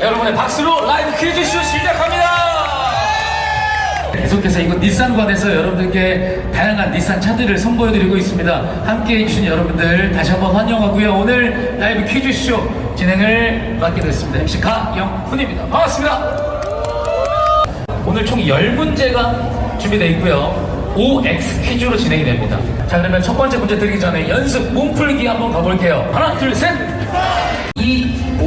여러분의 박수로 라이브 퀴즈쇼 시작합니다. 계속해서 이곳 닛산관에서 여러분들께 다양한 닛산 차들을 선보여드리고 있습니다. 함께 해주신 여러분들 다시 한번 환영하고요. 오늘 라이브 퀴즈쇼 진행을 맡게 됐습니다. MC 가영훈입니다. 반갑습니다. 오늘 총 10문제가 준비되어 있고요. OX 퀴즈로 진행이 됩니다. 자, 그러면 첫 번째 문제 드리기 전에 연습 몸풀기 한번 가볼게요. 하나, 둘, 셋!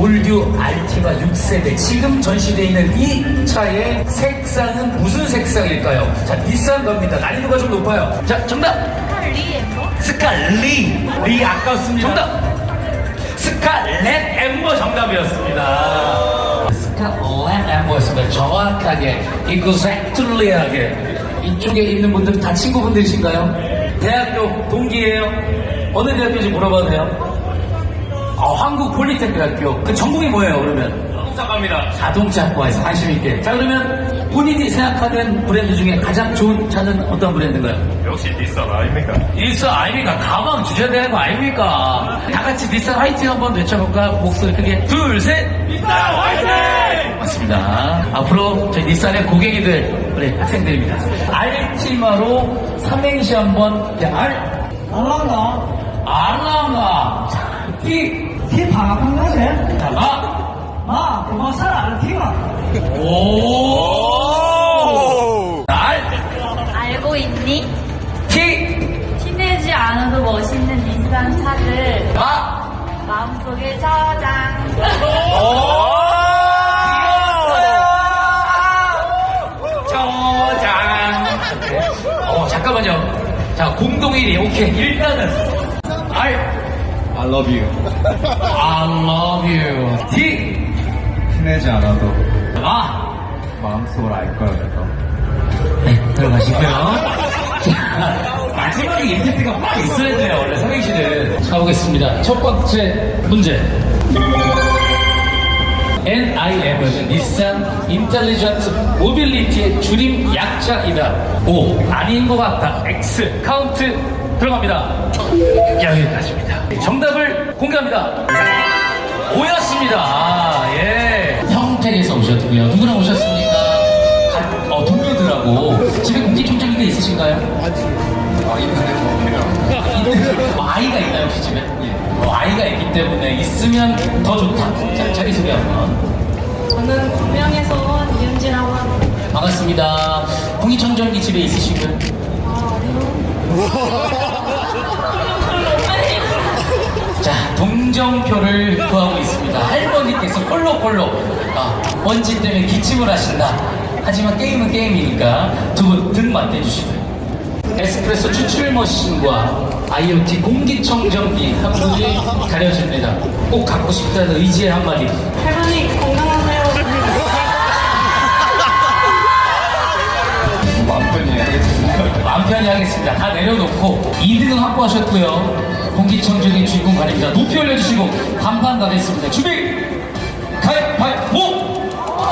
이 올듀 알티바 6세대 지금 전시되어 있는 이 차의 색상은 무슨 색상일까요? 자, 닛산 겁니다. 난이도가 좀 높아요. 자, 정답! 스칼리! 리 아깝습니다. 정답! 스칼렛 엠버 정답이었습니다. 스칼렛 엠버였습니다. 정확하게, exactly하게. 이쪽에 있는 분들은 다 친구분들이신가요? 대학교 동기예요? 어느 대학교인지 물어봐도 돼요? 아, 한국 폴리테크학교. 그 전공이 뭐예요, 그러면? 자동차과입니다. 자동차과에서 관심 있게. 자, 그러면 본인이 생각하는 브랜드 중에 가장 좋은 차는 어떤 브랜드인가요? 역시 닛산 아닙니까? 닛산 아닙니까? 가방 주셔야 되는 거 아닙니까? 다 같이 닛산 화이팅 한번 외쳐볼까? 목소리 크게. 둘, 셋! 닛산 화이팅! 맞습니다. 앞으로 저희 닛산의 고객이들, 우리 학생들입니다. 알티마로 삼행시 한번, 네, 알, 알랑가 알랑아, 티, 티 방학한가지? 아, 마 그만 살아 안 티가 오! 알, 알고 있니? 티, 티내지 않아도 멋있는 닛산 차를 아, 마음속에 저장. 저장. 어, 잠깐만요. 자, 공동 1위. 오케이. 일단은, 알, I love you. I love you. 티, 티내지 않아도 아, 마음속으로 알 거야, 내가. 네, 들어가시고요. 자, 마지막에 임팩트가 막 있어야 돼요, 원래 성행시는. 가보겠습니다. 첫 번째 문제. NIM은 닛산 인텔리전트 모빌리티의 줄임 약자이다. O. 아닌 것 같다. X. 카운트 들어갑니다. 여기까지입니다. 정답을 공개합니다. 오였습니다. 아, 예. 평택에서 오셨고요. 누구랑 오셨습니까? 가- 어, 동료들하고. 집에 공기청정기가 있으신가요? 아, 있는데 뭐 필요. 어, 아이가 있나요, 혹시 집에? 어, 아이가 있기 때문에 있으면 더 좋다. 자, 자기소개 한번. 저는 구명에서 온 이은지라고 합니다. 반갑습니다. 공기청정기 집에 있으시고요. 자, 동정표를 구하고 있습니다. 할머니께서 콜록콜록 아, 먼지 때문에 기침을 하신다. 하지만 게임은 게임이니까 두 분 등 맞대주시고요. 에스프레소 추출 머신과 IoT 공기청정기 한 분이 가려집니다. 꼭 갖고 싶다는 의지의 한마디. 할머니 해야겠습니다. 마음 편히 하겠습니다. 다 내려놓고 2등은 확보하셨고요. 공기청정기 주인공 가립니다. 높이 올려주시고 간판 가겠습니다. 준비! 가위바위보!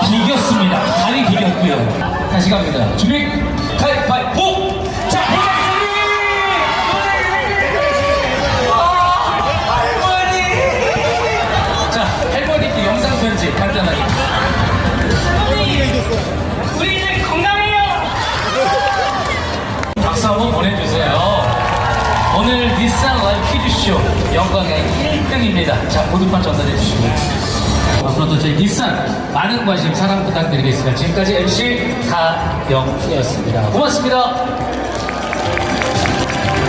비겼습니다. 다리 비겼고요. 다시 갑니다. 준비! 가위바위보! 오늘 닛산 라이브 퀴즈쇼 영광의 1등입니다. 자, 모두판 전달해 주시고. 앞으로도 저희 닛산 많은 관심, 사랑 부탁드리겠습니다. 지금까지 MC 가영이었습니다. 고맙습니다.